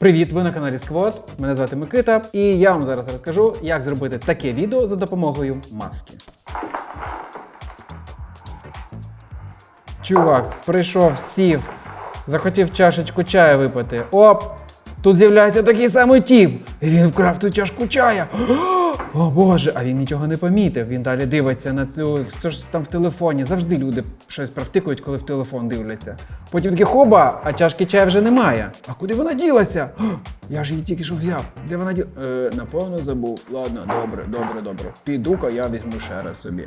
Привіт, ви на каналі Сквот. Мене звати Микита, і я вам зараз розкажу, як зробити таке відео за допомогою маски. Чувак, прийшов, сів, захотів чашечку чаю випити. Оп! Тут з'являється такий самий тіп. Він вкрав ту чашку чая. О Боже, а він нічого не помітив. Він далі дивиться на цю все ж там в телефоні. Завжди люди щось провтикують, коли в телефон дивляться. Потім такі хоба, а чашки чаю вже немає. А куди вона ділася? «О, Я ж її тільки що взяв. Де вона діла? Е, напевно, забув. Ладно, добре, добре, добре. Піду-ка я візьму ще раз собі.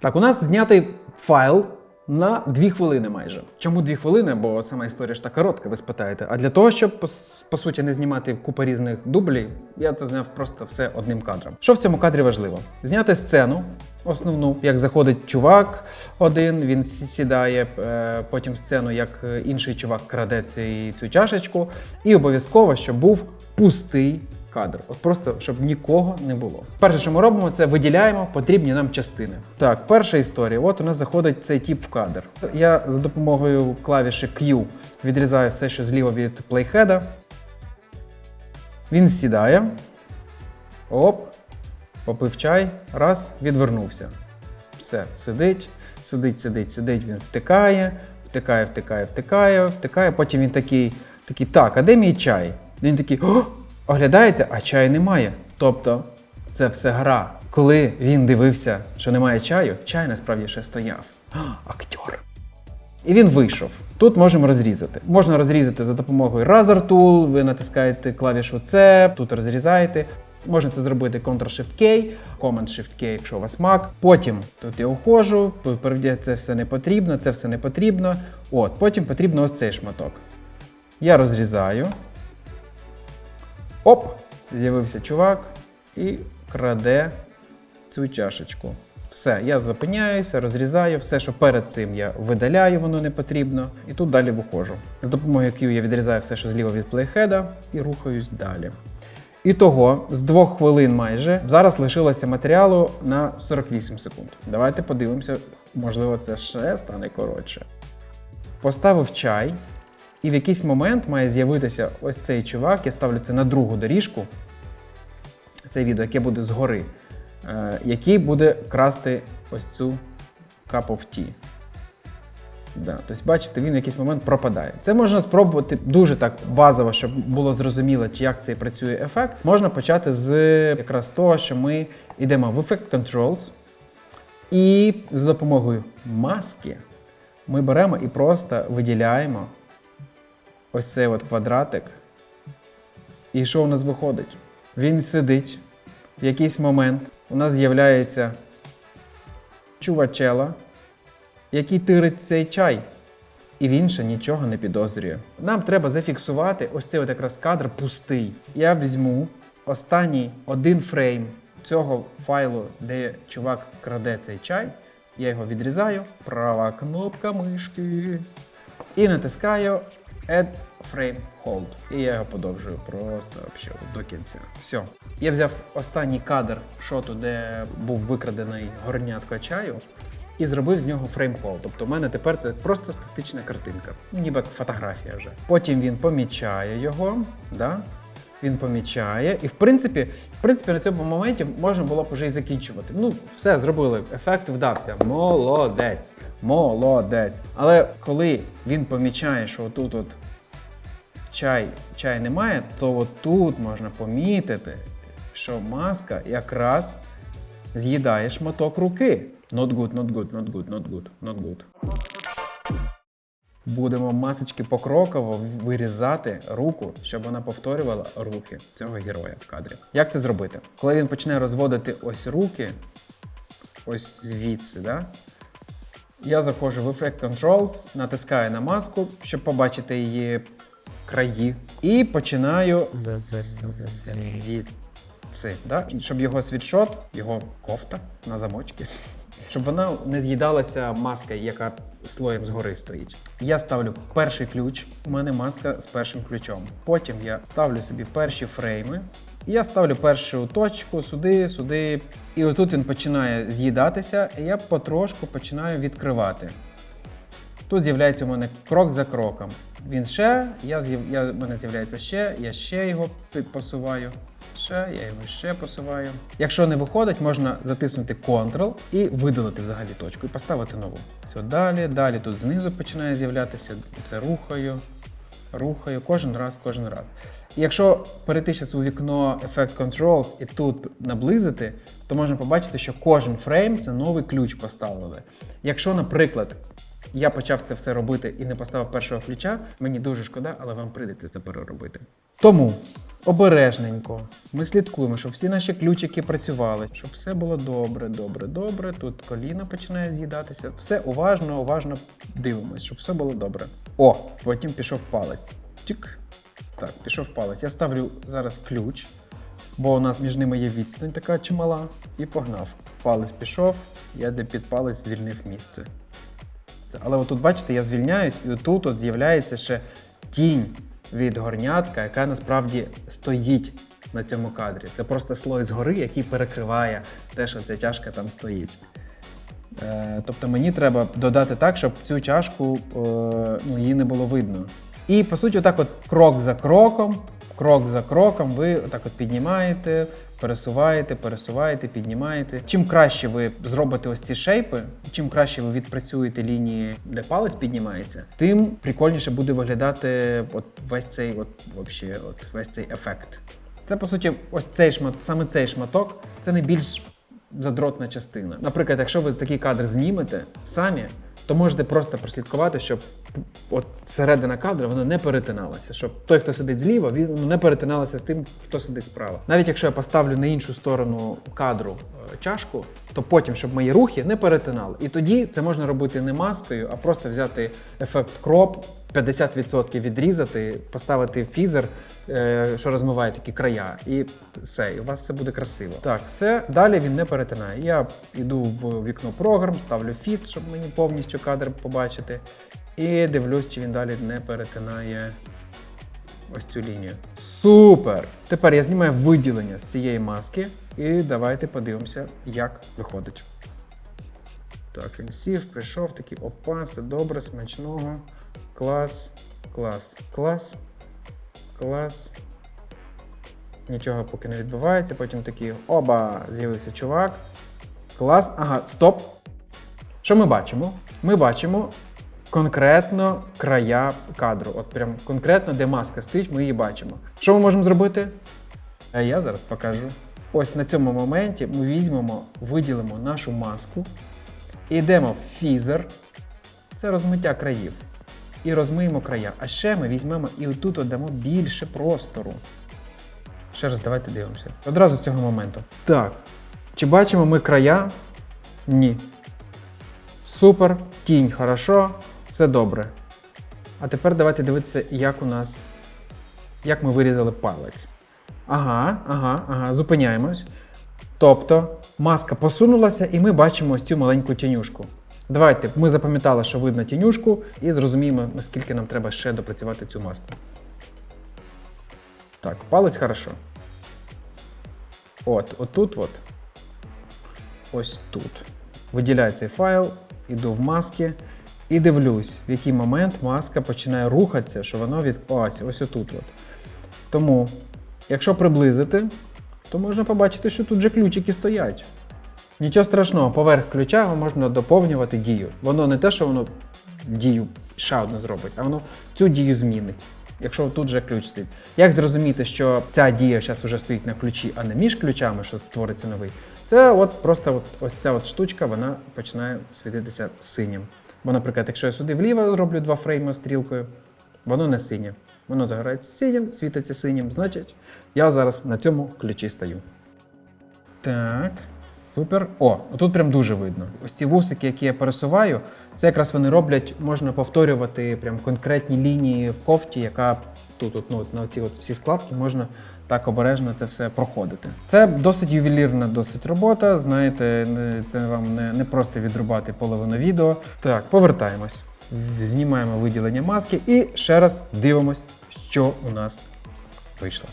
Так, у нас знятий файл на 2 хвилини майже. Чому 2 хвилини? Бо сама історія ж та коротка, ви спитаєте. А для того, щоб по, суті не знімати купа різних дублів, я це зняв просто все одним кадром. Що в цьому кадрі важливо? Зняти сцену. Основну, як заходить чувак один, він сідає, е, потім сцену, як е, інший чувак краде цю, цю чашечку, і обов'язково, щоб був пустий кадр. От просто щоб нікого не було. Перше, що ми робимо, це виділяємо потрібні нам частини. Так, перша історія. От у нас заходить цей тип в кадр. Я за допомогою клавіші Q відрізаю все, що зліва від плейхеда. Він сідає. Оп. Попив чай, раз, відвернувся. Все, сидить, сидить, сидить, сидить, він втикає, втикає, втикає, втикає, втикає. Потім він такий, такий, так, а де мій чай? Він такий! Оглядається, а чаю немає. Тобто це все гра. Коли він дивився, що немає чаю, чай насправді ще стояв. А, актер. І він вийшов. Тут можемо розрізати. Можна розрізати за допомогою Razer Tool, ви натискаєте клавішу C, тут розрізаєте. Можна це зробити Ctrl-Shift-K, Command-Shift-K, якщо у вас Mac. Потім тут я уходжу, це все не потрібно, це все не потрібно. От, потім потрібно ось цей шматок. Я розрізаю. Оп! З'явився чувак і краде цю чашечку. Все, я зупиняюся, розрізаю, все, що перед цим я видаляю, воно не потрібно. І тут далі виходжу. За допомогою Q я відрізаю все, що зліва від плейхеда, і рухаюсь далі. І того з двох хвилин майже зараз лишилося матеріалу на 48 секунд. Давайте подивимося, можливо, це ще стане коротше. Поставив чай, і в якийсь момент має з'явитися ось цей чувак. Я ставлю це на другу доріжку. Це відео, яке буде згори, е, який буде красти ось цю cup of tea. Да, тобто, бачите, він в якийсь момент пропадає. Це можна спробувати дуже так базово, щоб було зрозуміло, чи як цей працює ефект. Можна почати з якраз того, що ми йдемо в Effect Controls, і за допомогою маски ми беремо і просто виділяємо ось цей от квадратик. І що у нас виходить? Він сидить. В якийсь момент у нас з'являється чувачела, який тирить цей чай. І він ще нічого не підозрює. Нам треба зафіксувати ось цей от якраз кадр пустий. Я візьму останній один фрейм цього файлу, де чувак краде цей чай. Я його відрізаю, права кнопка мишки. І натискаю Add Frame Hold. І я його подовжую просто взагалі, до кінця. Все. Я взяв останній кадр шоту, де був викрадений горнятка чаю, і зробив з нього фрейм-холд. Тобто в мене тепер це просто статична картинка, ніби фотографія вже. Потім він помічає його, да? Він помічає, і в принципі, в принципі, на цьому моменті можна було б вже і закінчувати. Ну, все зробили, ефект вдався. Молодець, молодець. Але коли він помічає, що отут от чай, чай немає, то от тут можна помітити, що маска якраз з'їдає шматок руки. Not good, not good, not good, not good, not good. Будемо масочки покроково вирізати руку, щоб вона повторювала рухи цього героя в кадрі. Як це зробити? Коли він почне розводити ось руки, ось звідси, да? я заходжу в Effect Controls, натискаю на маску, щоб побачити її краї, і починаю звідси, да? Щоб його світшот, його кофта на замочки, щоб вона не з'їдалася маска, яка слоєм згори стоїть. Я ставлю перший ключ, у мене маска з першим ключом. Потім я ставлю собі перші фрейми, я ставлю першу точку сюди, сюди. І отут він починає з'їдатися, і я потрошку починаю відкривати. Тут з'являється у мене крок за кроком. Він ще, я, я, в мене з'являється ще, я ще його посуваю. Ще, я його ще посуваю. Якщо не виходить, можна затиснути Ctrl і видалити взагалі точку і поставити нову. Все, далі, далі тут знизу починає з'являтися. Це рухаю, рухаю кожен раз, кожен раз. Якщо перейти зараз у вікно Effect Controls і тут наблизити, то можна побачити, що кожен фрейм це новий ключ поставили. Якщо, наприклад, я почав це все робити і не поставив першого ключа, мені дуже шкода, але вам прийдеться це переробити. Тому обережненько ми слідкуємо, щоб всі наші ключики працювали, щоб все було добре, добре, добре. Тут коліна починає з'їдатися. Все уважно, уважно дивимось, щоб все було добре. О, потім пішов палець. Тік. Так, пішов палець. Я ставлю зараз ключ, бо у нас між ними є відстань така чимала, і погнав. Палець пішов, я де під палець звільнив місце. Але отут, бачите, я звільняюсь, і отут от з'являється ще тінь від горнятка, яка насправді стоїть на цьому кадрі. Це просто слой згори, який перекриває те, що ця чашка там стоїть. Е, тобто мені треба додати так, щоб цю чашку е, ну, її не було видно. І по суті, отак от крок за кроком, крок за кроком, ви отак от піднімаєте, пересуваєте, пересуваєте, піднімаєте. Чим краще ви зробите ось ці шейпи, чим краще ви відпрацюєте лінії, де палець піднімається, тим прикольніше буде виглядати от весь цей от, вообще, от весь цей ефект. Це по суті, ось цей шмат, саме цей шматок, це найбільш задротна частина. Наприклад, якщо ви такий кадр знімете самі, то можете просто прослідкувати, щоб от середина кадра воно не перетиналася, щоб той, хто сидить зліва, він ну, не перетиналася з тим, хто сидить справа. Навіть якщо я поставлю на іншу сторону кадру е, чашку, то потім, щоб мої рухи не перетинали. І тоді це можна робити не маскою, а просто взяти ефект кроп, 50% відрізати, поставити фізер, е, що розмиває такі края, і все, і у вас все буде красиво. Так, все, далі він не перетинає. Я йду в вікно програм, ставлю фіт, щоб мені повністю кадр побачити. І дивлюсь, чи він далі не перетинає ось цю лінію. Супер! Тепер я знімаю виділення з цієї маски, і давайте подивимося, як виходить. Так, він сів, прийшов, такий опа, все добре, смачного. Клас, клас, клас, клас. Нічого поки не відбувається. Потім такий оба, з'явився чувак. Клас. Ага, стоп. Що ми бачимо? Ми бачимо конкретно края кадру. От прям конкретно, де маска стоїть, ми її бачимо. Що ми можемо зробити? А я зараз покажу. Ось на цьому моменті ми візьмемо, виділимо нашу маску, йдемо в фізер, це розмиття країв. І розмиємо края. А ще ми візьмемо і отут от дамо більше простору. Ще раз давайте дивимося. Одразу з цього моменту. Так. Чи бачимо ми края? Ні. Супер, тінь, хорошо, все добре. А тепер давайте дивитися, як у нас. Як ми вирізали палець. Ага, ага, ага, зупиняємось. Тобто маска посунулася, і ми бачимо ось цю маленьку тінюшку. Давайте ми запам'ятали, що видно тінюшку, і зрозуміємо, наскільки нам треба ще допрацювати цю маску. Так, палець хорошо. От, отут от. Ось тут. Виділяю цей файл, іду в маски і дивлюсь, в який момент маска починає рухатися, що воно від. Ось, ось отут. От. Тому, якщо приблизити, то можна побачити, що тут же ключики стоять. Нічого страшного, поверх ключа можна доповнювати дію. Воно не те, що воно дію ще одну зробить, а воно цю дію змінить. Якщо тут же ключ стоїть. Як зрозуміти, що ця дія зараз вже стоїть на ключі, а не між ключами, що створиться новий? Це от просто от, ось ця от штучка вона починає світитися синім. Бо, наприклад, якщо я сюди вліво роблю два фрейми стрілкою, воно не синє. Воно загорається синім, світиться синім, значить, я зараз на цьому ключі стою. Так, супер. О, тут прям дуже видно. Ось ці вусики, які я пересуваю, це якраз вони роблять, можна повторювати прям конкретні лінії в кофті, яка тут, от, ну, на ці всі складки можна так обережно це все проходити. Це досить ювелірна, досить робота. Знаєте, це вам не, не просто відрубати половину відео. Так, повертаємось. Знімаємо виділення маски і ще раз дивимось, що у нас вийшло.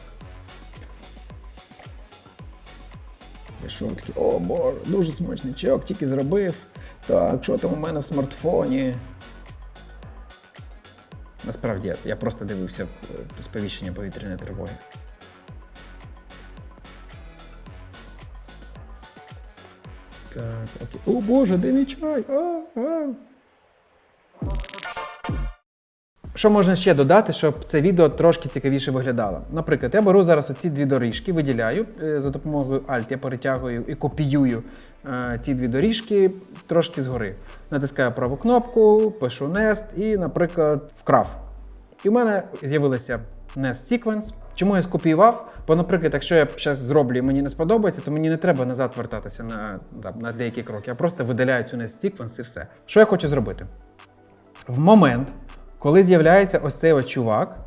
І що таке, о боже, дуже смачний чайок, тільки зробив. Так, що там у мене в смартфоні? Насправді я- просто дивився е, сповіщення повітряної тривоги. Так, окей. О боже, де чай? А, а. Що можна ще додати, щоб це відео трошки цікавіше виглядало? Наприклад, я беру зараз оці дві доріжки, виділяю е, за допомогою Alt, я перетягую і копіюю е, ці дві доріжки трошки згори. Натискаю праву кнопку, пишу Nest і, наприклад, вкрав. І в мене з'явилося Nest Sequence. Чому я скопіював? Бо, наприклад, якщо я зараз зроблю і мені не сподобається, то мені не треба назад вертатися на, там, на деякі кроки. Я просто видаляю цю Nest Sequence і все. Що я хочу зробити? В момент, коли з'являється ось цей ось чувак,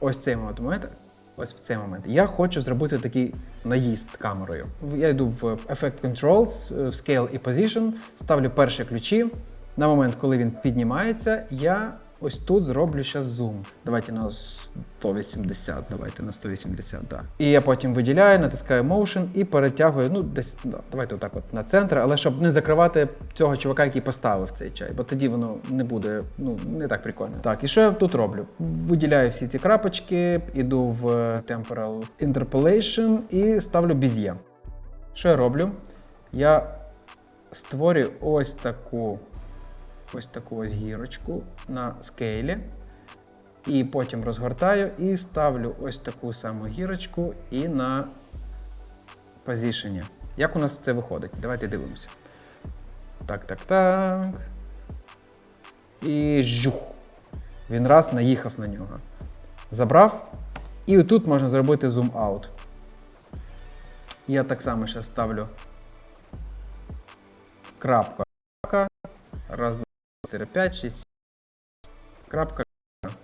ось цей момент, ось в цей момент, я хочу зробити такий наїзд камерою. Я йду в Effect Controls, в Scale і Position, ставлю перші ключі. На момент, коли він піднімається, я ось тут зроблю зараз зум. Давайте на 180, давайте на 180, да. І я потім виділяю, натискаю Motion і перетягую, ну десь, да, давайте отак от на центр, але щоб не закривати цього чувака, який поставив цей чай, бо тоді воно не буде, ну, не так прикольно. Так, і що я тут роблю? Виділяю всі ці крапочки, іду в Temporal Interpolation і ставлю Bezier. Що я роблю? Я створюю ось таку ось таку ось гірочку на скейлі. І потім розгортаю і ставлю ось таку саму гірочку і на позішені. Як у нас це виходить? Давайте дивимося. Так, так, так. І жух. Він раз наїхав на нього. Забрав. І отут можна зробити зум-аут. Я так само ще ставлю крапка. Раз, 4, 5, 6, крапка.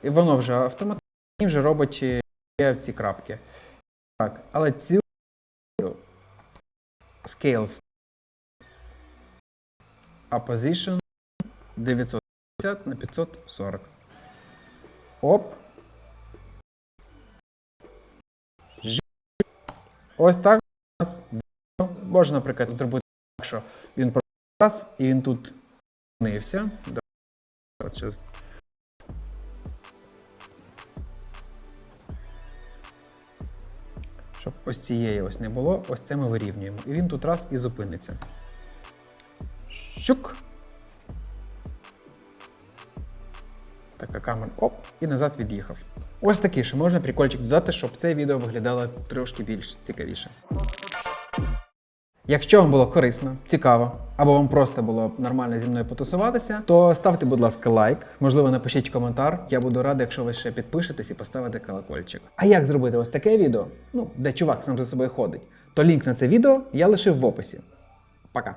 І воно вже автоматично вже робить е, ці крапки. Так, але цю scale а position 950 на 540. Оп. Ось так у нас можна, наприклад, зробити так, що він раз і він тут зупинився. От. Щоб ось цієї ось не було, ось це ми вирівнюємо. І він тут раз і зупиниться. Щук. Така камера. Оп, і назад від'їхав. Ось такий ще можна прикольчик додати, щоб це відео виглядало трошки більш цікавіше. Якщо вам було корисно, цікаво, або вам просто було нормально зі мною потусуватися, то ставте, будь ласка, лайк, можливо, напишіть коментар. Я буду радий, якщо ви ще підпишетесь і поставите колокольчик. А як зробити ось таке відео, ну, де чувак сам за собою ходить, то лінк на це відео я лишив в описі. Пока!